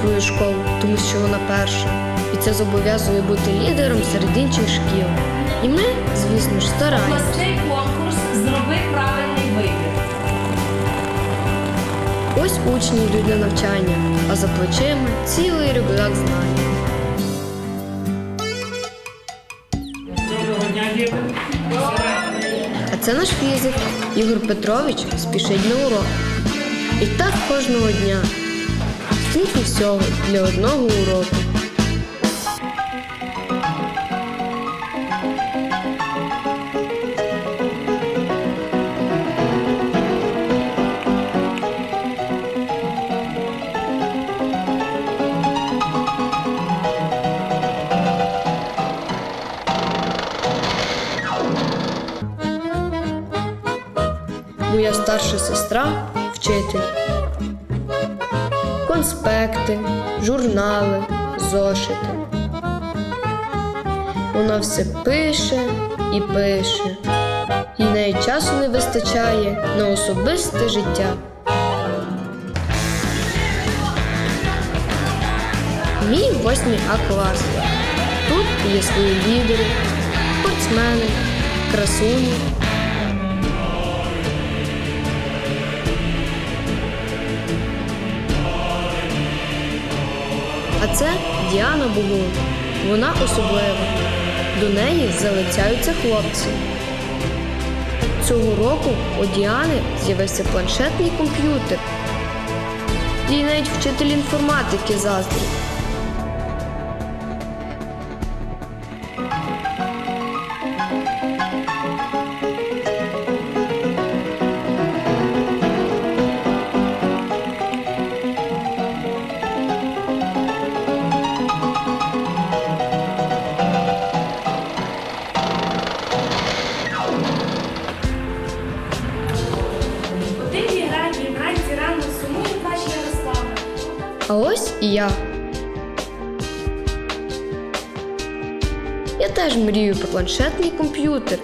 свою школу, тому що вона перша. І це зобов'язує бути лідером серед інших шкіл. І ми, звісно ж, стараємося. Обласний конкурс зроби правильний вибір. Ось учні йдуть на навчання, а за плечима цілий рюкзак знань. Доброго дня, діти. А це наш фізик Ігор Петрович спішить на урок. І так кожного дня. Всього для одного уроку. Моя старша сестра вчитель. Конспекти, журнали, зошити. Вона все пише і пише. І неї часу не вистачає на особисте життя. Мій восьмий А клас. Тут є свої лідери, спортсмени, красуні. Це Діана Бугун. Вона особлива. До неї залицяються хлопці. Цього року у Діани з'явився планшетний комп'ютер. Їй навіть вчитель інформатики заздрить. А ось і я. Я теж мрію про планшетний комп'ютер.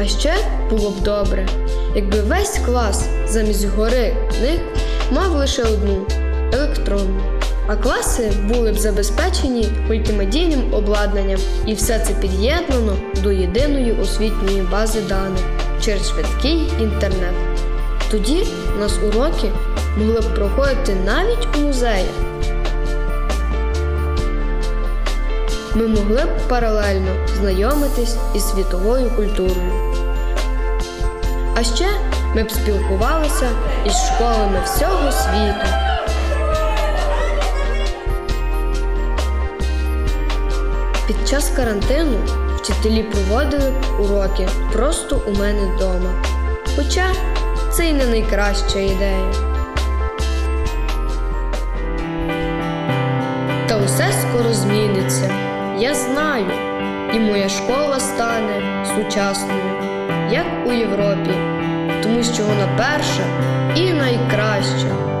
А ще було б добре, якби весь клас замість гори книг мав лише одну електронну. А класи були б забезпечені мультимедійним обладнанням, і все це під'єднано до єдиної освітньої бази даних через швидкий інтернет. Тоді у нас уроки могли б проходити навіть у музеях. Ми могли б паралельно знайомитись із світовою культурою. А ще ми б спілкувалися із школами всього світу. Під час карантину вчителі проводили уроки просто у мене вдома. Хоча це й не найкраща ідея. Усе скоро зміниться. Я знаю, і моя школа стане сучасною, як у Європі, тому що вона перша і найкраща.